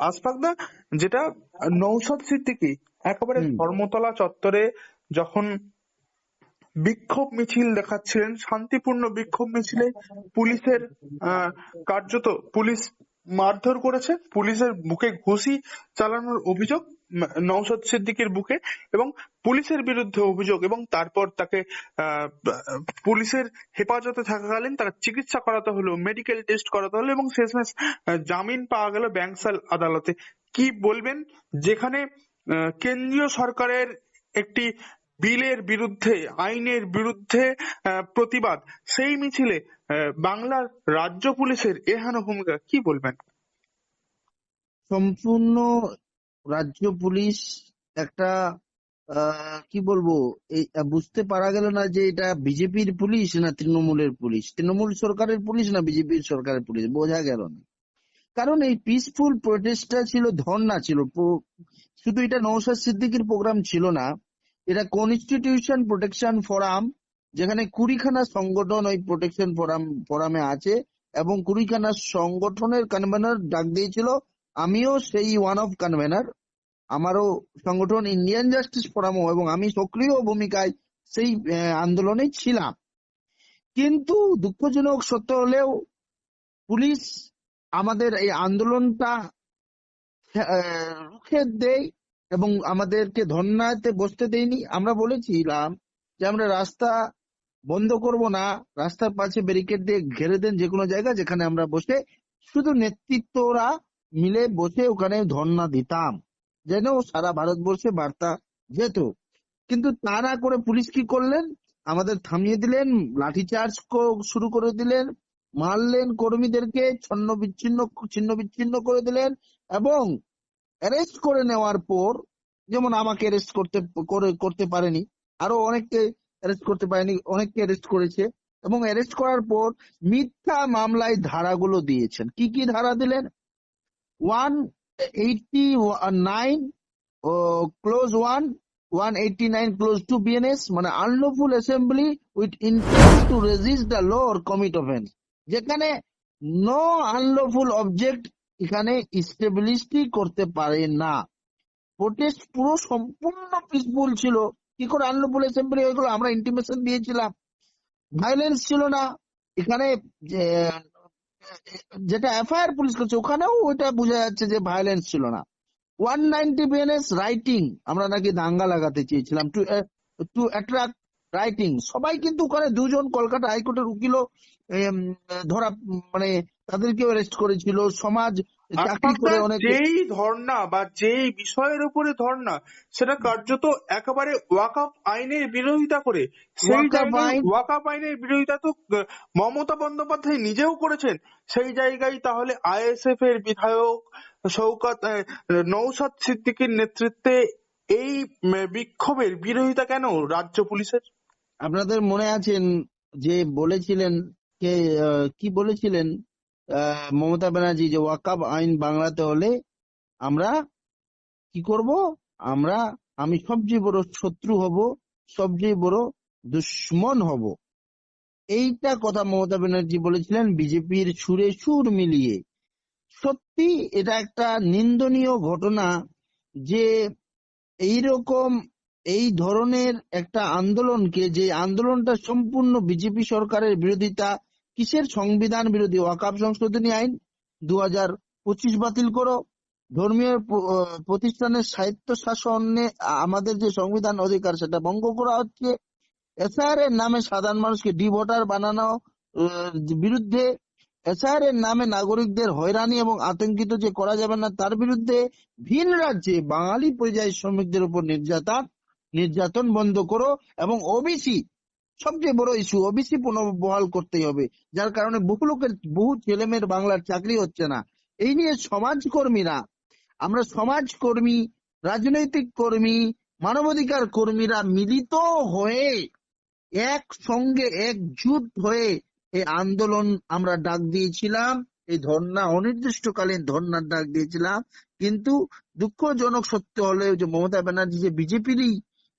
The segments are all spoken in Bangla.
আসফাকদা যেটা নৌসদ সিদ্দিকী একেবারে ধর্মতলা চত্বরে যখন বিক্ষোভ মিছিল দেখাচ্ছিলেন শান্তিপূর্ণ বিক্ষোভ মিছিলে পুলিশের আহ, কার্যত পুলিশ মারধর করেছে, পুলিশের বুকে ঘুষি চালানোর অভিযোগ নওশাদ সিদ্দিকীর বুকে এবং পুলিশের বিরুদ্ধে অভিযোগ এবং তারপর তাকে পুলিশের হেফাজতে থাকাকালীন তার চিকিৎসা করাতে হলো মেডিকেল টেস্ট করাতে হলো এবং শেষমেশ জামিন পাওয়া গেল ব্যাংসাল আদালতে। কি বলবেন? যেখানে কেন্দ্রীয় সরকারের একটি বিলের বিরুদ্ধে, আইনের বিরুদ্ধে প্রতিবাদ, সেই মিছিলে বাংলার রাজ্য পুলিশের এহেন ভূমিকা কি বলবেন? সম্পূর্ণ রাজ্য পুলিশ একটা আহ, কি বলব এই বুঝতে পারা গেল না যে এটা বিজেপির পুলিশ না তৃণমূলের পুলিশ? তৃণমূল সরকারের পুলিশ না বিজেপির সরকারের পুলিশ? বোঝা গেল না। কারণ এই পিসফুল প্রোটেস্টটা ছিল ধর্ণা ছিল। শুধু এটা নৌসাদ সিদ্দিকির প্রোগ্রাম ছিল না। এটা কনস্টিটিউশন প্রোটেকশন ফোরাম যেখানে কুড়িখানা সংগঠন ওই প্রোটেকশন ফোরাম ফোরামে আছে এবং কুড়িখানা সংগঠনের কনভেনার ডাক দিয়েছিল। আমিও সেই ওয়ান অফ কনভেনার আমারও সংগঠন ইন্ডিয়ান জাস্টিস ফোরামও এবং আমি সক্রিয় ভূমিকায় সেই আন্দোলনে ছিলাম। কিন্তু দুঃখজনক সত্য হলেও পুলিশ আমাদের এই আন্দোলনটা রুখে দেয় এবং আমাদেরকে ধর্নাতে বসতে দেয়নি। আমরা বলেছিলাম যে আমরা রাস্তা বন্ধ করব না, রাস্তার পাশে ব্যারিকেড দিয়ে ঘেরে দেন যে কোনো জায়গা যেখানে আমরা বসে শুধু নেতৃত্বরা মিলে বসে ওখানে ধর্ণা দিতাম, যেন সারা ভারতবর্ষে বার্তা যেত। কিন্তু তারা করে পুলিশ কি করলেন? আমাদের থামিয়ে দিলেন, লাঠিচার্জ শুরু করে দিলেন, মারলেন কর্মীদেরকে, ছন্ন বিচ্ছিন্ন, ছিন্ন বিচ্ছিন্ন করে দিলেন এবং অ্যারেস্ট করে নেওয়ার পর, যেমন আমাকে অ্যারেস্ট করতে, করে, করতে পারেনি, আরও অনেককে অ্যারেস্ট করতে পারেনি, অনেককে অ্যারেস্ট করেছে এবং অ্যারেস্ট করার পর মিথ্যা মামলায় ধারাগুলো দিয়েছেন। কি কি ধারা দিলেন? One eighty nine clause one one eighty nine clause two BNS মানে unlawful assembly with intent to resist the law or commit offence যেখানে নো আনলফুল অবজেক্ট এখানে ইস্টাবলিশই করতে পারে না। প্রোটেস্ট পুরো সম্পূর্ণ পিসফুল ছিল। কি করে আনলফুল অ্যাসেম্বলি হয়ে গেলো? আমরা ইন্টিমেশন দিয়েছিলাম। ভায়োলেন্স ছিল না। এখানে যেটা এফআইআর পুলিশ করছে ওখানেও ওইটা বোঝা যাচ্ছে যে ভায়োলেন্স ছিল না। ওয়ান নাইনটি বিএনএস রাইটিং আমরা নাকি দাঙ্গা লাগাতে চেয়েছিলাম। টু টু অ্যাট্রাক্ট রাইটিং সবাই কিন্তু ওখানে দুজন কলকাতা হাইকোর্টের উকিলও এম, ধরা মানে তাদেরকেও অ্যারেস্ট করেছিল। সমাজ চাকরি করে আসফাকদা, যেই ধর্ণা বা যেই বিষয়ের উপরে ধর্ণা সেটা কার্যত একেবারে ওয়াকআপ আইনের বিরোধিতা করে। সেই জায়গায় ওয়াকআপ আইনের বিরোধিতা তো মমতা বন্দ্যোপাধ্যায় নিজেও করেছেন। সেই জায়গায় তাহলে আইএসএফ এর বিধায়ক শওকত আহ, নওশাদ সিদ্দিকীর নেতৃত্বে এই বিক্ষোভের বিরোধিতা কেন রাজ্য পুলিশের? আপনাদের মনে আছেন যে বলেছিলেন কে কি বলেছিলেন? মমতা ব্যানার্জি যে ওয়াকাব আইন বাংলাতে হলে আমরা কি করব? আমরা, আমি সবচেয়ে বড় শত্রু হব, সবচেয়ে বড় দুশ্মন হব। এইটা কথা মমতা ব্যানার্জি বলেছিলেন বিজেপির সুরে সুর মিলিয়ে। সত্যি এটা একটা নিন্দনীয় ঘটনা যে এইরকম এই ধরনের একটা আন্দোলনকে, যে আন্দোলনটা সম্পূর্ণ বিজেপি সরকারের বিরোধিতা কিসের সংবিধান বিরোধী ওয়াকাব সংশোধনী আইন? দু হাজার পঁচিশ বাতিল করো। ধর্মীয় প্রতিষ্ঠানের সাহিত্য শাসনে আমাদের যে সংবিধান অধিকার, সেটা ভঙ্গ করা হচ্ছে। এসআর এর নামে সাধারণ মানুষকে ডি ভোটার বানানো বিরুদ্ধে এসআর এর নামে নাগরিকদের হয়রানি এবং আতঙ্কিত যে করা যাবে না, তার বিরুদ্ধে ভিন রাজ্যে বাঙালি পরিযায়ী শ্রমিকদের উপর নির্যাতন নির্যাতন বন্ধ করো এবং ওবিসি সবচেয়ে বড় ইস্যু ওবিসি পুনর্বহাল করতেই হবে। যার কারণে বহু লোকের, বহু ছেলেমেয়ের বাংলার চাকরি হচ্ছে না। এই নিয়ে সমাজকর্মীরা, আমরা সমাজকর্মী, রাজনৈতিক কর্মী, মানবাধিকার কর্মীরা মিলিত হয়ে এক সঙ্গে একজুট হয়ে এই আন্দোলন আমরা ডাক দিয়েছিলাম, এই ধর্ণা, অনির্দিষ্টকালীন ধর্ণার ডাক দিয়েছিলাম। কিন্তু দুঃখজনক সত্য হলেও যে মমতা ব্যানার্জি যে বিজেপিরই,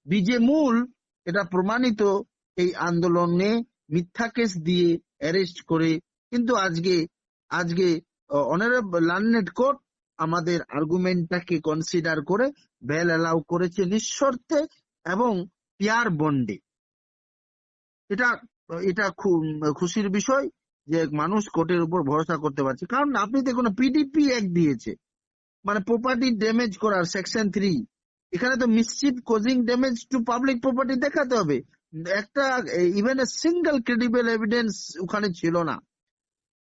বিজে মূল, এটা প্রমাণিত এই আন্দোলনে মিথ্যা কেস দিয়ে অ্যারেস্ট করে। কিন্তু আজকে আজকে অনারেবল লার্নেড কোর্ট আমাদের আর্গুমেন্টটাকে কনসিডার করে বেল অ্যালাউ করেছে নিঃশর্তে এবং পিয়ার বন্ডে। এটা এটা খু- খুশির বিষয় যে মানুষ কোর্টের উপর ভরসা করতে পারছে। কারণ আপনি দেখুন পিডিপি এক দিয়েছে। মানে প্রপার্টি ড্যামেজ করার সেকশন থ্রি এখানে তো mischief causing damage to public property দেখাতে হবে। একটা even a single credible evidence ওখানে ছিল না।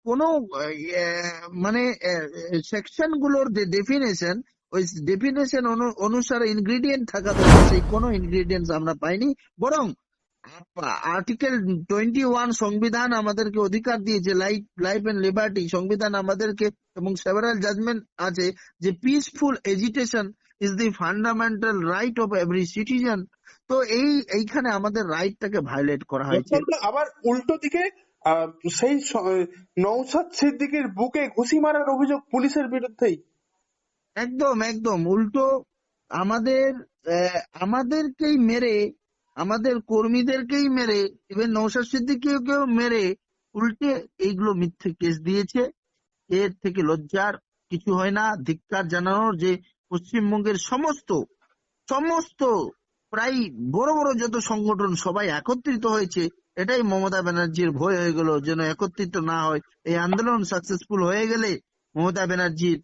কোন মানে সেকশনগুলোর যে ডেফিনেশন ওই ডেফিনেশন অনুসারে ইনগ্রিডিয়েন্ট থাকা দরকার, সেই কোনো ইনগ্রিডিয়েন্টস আমরা পাইনি। বরং আর্টিকেল টোয়েন্টি ওয়ান সংবিধান আমাদেরকে অধিকার দিয়েছে লাইফ লাইফ এন্ড লিবার্টি সংবিধান আমাদেরকে এবং সেভারাল জাজমেন্ট আছে যে peaceful agitation is the fundamental right of every citizen তো এই এইখানে আমাদের রাইটটাকে ভায়োলেট করা হয়েছে। আবার উল্টো দিকে সেই নওশাদ সিদ্দিকের বুকে ঘুষি মারার অভিযোগ পুলিশের বিরুদ্ধেই। একদম একদম। উল্টো আমাদের আমাদেরকেই মেরে আমাদের কর্মীদেরকেই মেরে ইভেন নৌসাদ সিদ্দিকীকেও মেরে উল্টে এইগুলো মিথ্যে কেস দিয়েছে। এর থেকে লজ্জার কিছু হয় না। ধিক্কার জানানোর যে পশ্চিমবঙ্গের সমস্ত সমস্ত প্রায় বড় বড় যত সংগঠন সবাই একত্রিত হয়েছে, এটাই মমতা ব্যানার্জির ভয় হয়ে গেল যেন একত্রিত না হয়। এই আন্দোলন সাকসেসফুল হয়ে গেলে মমতা ব্যানার্জির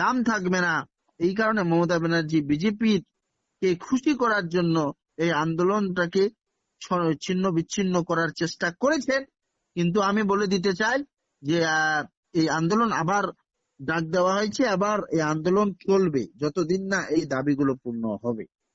দাম থাকবে না। এই কারণে মমতা ব্যানার্জি বিজেপির কে খুশি করার জন্য এই আন্দোলনটাকে ছিন্ন বিচ্ছিন্ন করার চেষ্টা করেছেন। কিন্তু আমি বলে দিতে চাই যে এই আন্দোলন আবার ডাক দেওয়া হয়েছে আবার এই আন্দোলন চলবে। যতদিন না এই দাবিগুলো পূর্ণ হবে।